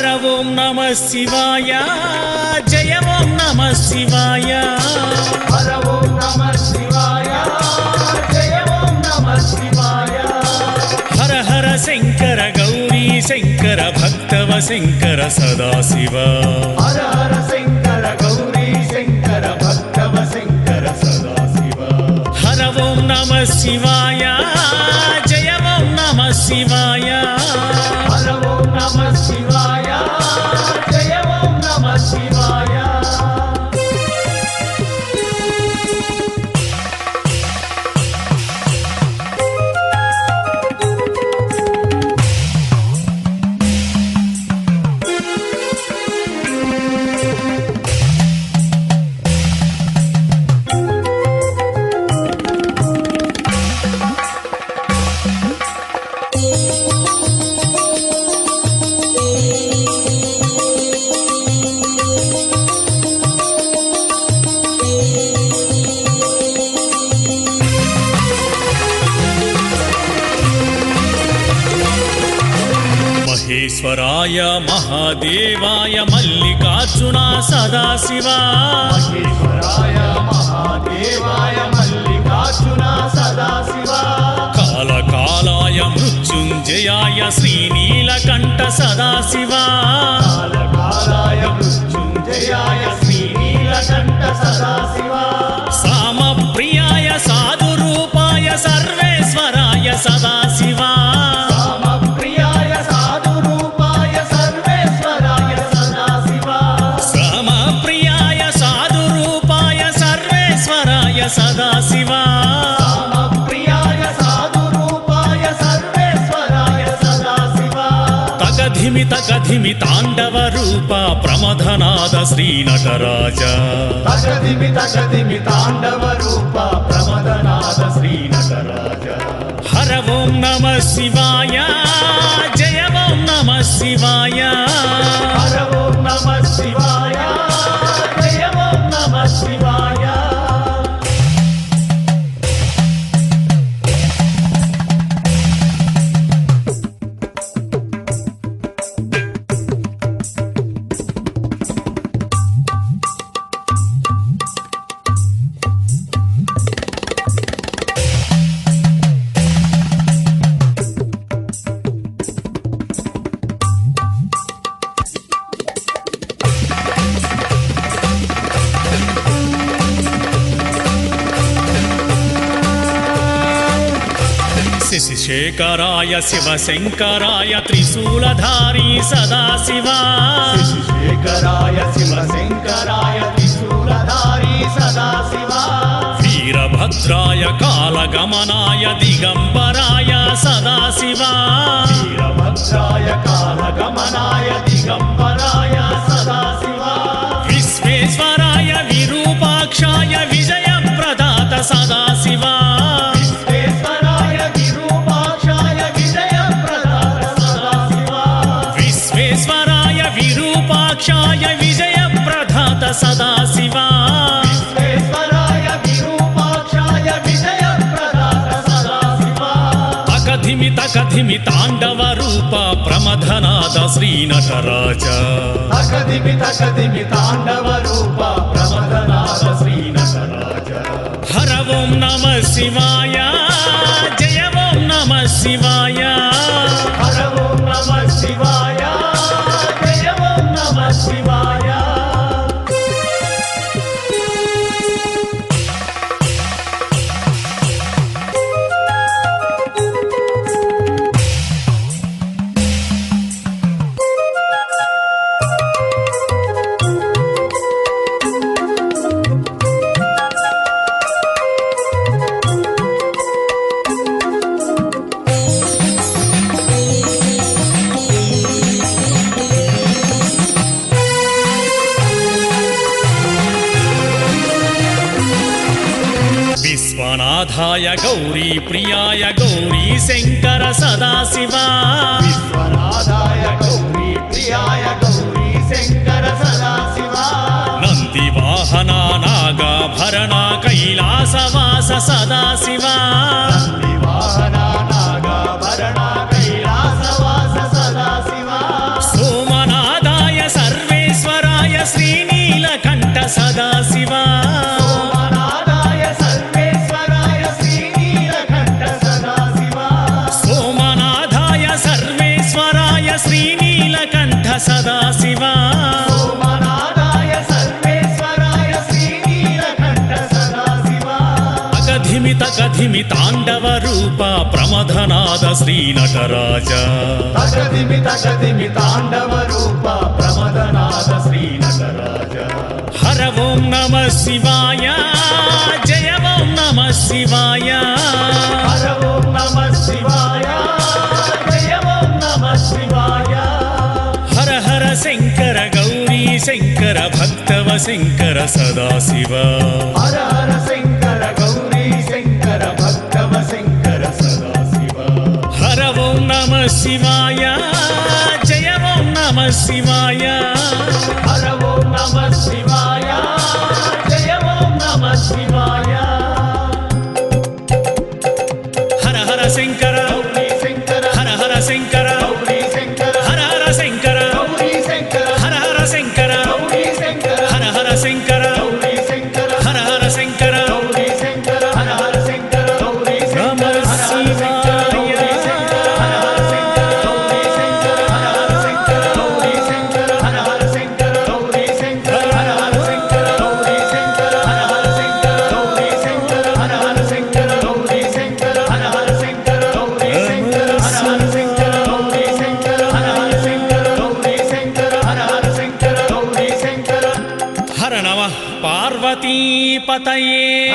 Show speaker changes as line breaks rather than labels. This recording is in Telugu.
హర ఓం నమ శివాయ జయ ఓం నమ శివాయ
హర ఓం నమ శివాయ జయ ఓం నమ శివాయ
హర హర శంకర గౌరీ శంకర భక్తవ శంకర సదాశివ
హర హర శంకర గౌరీ శంకర భక్తవ శంకర సదాశివ
హర ఓం నమ శివాయ జయ ఓం నమ శివాయ మహేశ్వరాయ మహాదేవాయ మల్లికార్జున సదాశివ.
మహేశ్వరాయ మహాదేవాయ మల్లికార్జున సదాశివ.
కాలకాలాయ మృత్యుంజయాయ శ్రీనీలకంఠ సదాశివ. తగధిమి తగధిమి తాండవ రూప ప్రమథనాద శ్రీ నటరాజ
తగదిమి తాండవ రూప ప్రమదనాథ శ్రీ నటరాజ
హర ఓం నమ శివాయ జయ ఓం నమ శివాయ.
హర ఓం నమ శివాయ జయ ఓం నమ శివాయ.
శశిశేఖరాయ శివశంకరాయ త్రిశూలధారీ సదాశివ.
శేఖరాయ శివశంకరాయ త్రిశూలధారీ సదాశివ.
వీరభద్రాయ కాలగమనాయ దిగంబరాయ సదాశివ.
వీరభద్రాయ కాలగమనాయ దిగంబరాయ సదాశివ.
విశ్వేశ్వరాయ విరూపాక్షాయ విజయ ప్రదాత సదాశివ.
విరూపాక్షాయ విజయ ప్రదాత సదాశివ.
విశ్వేశ్వరాయ విరూపాక్షాయ విజయ ప్రదాత సదాశివ తకధిమి తకధిమి తాండవ రూప ప్రమథనాద శ్రీ నటరాజ
తకదిమి తకదిమి తాండవ రూప ప్రమదనాథ శ్రీ నటరాజ
హర ఓం నమ శివాయ జయ ఓం నమ శివాయ. విశ్వనాథాయ గౌరీ ప్రియాయ గౌరీ శంకర సదాశివ.
విశ్వనాథాయ గౌరీ ప్రియాయ గౌరీ శంకర సదాశివ.
నంది వాహన నాగాభరణ కైలాసవాస సదాశివ.
కైలాసవాస సదాశివ. సోమనాథాయ సర్వేశ్వరాయ శ్రీనీలకంఠ సదాశివా.
సదాశివా. అగధిమిత కధిమి తాండవ రూప ప్రమధనాద
శ్రీనటరాజ. అగధిమిత కధిమి రూప
హర ఓం నమ శివాయ జయ ఓం నమ శివాయ. శంకర సదాశివ.
శంకర గౌరీ శంకర భక్తవ శంకర సదాశివ.
హర ఓం నమ శివాయ జయ ఓం నమ శివాయ.
హర ఓం నమ శివాయ జయ ఓం నమ శివాయ. भगवती पतये।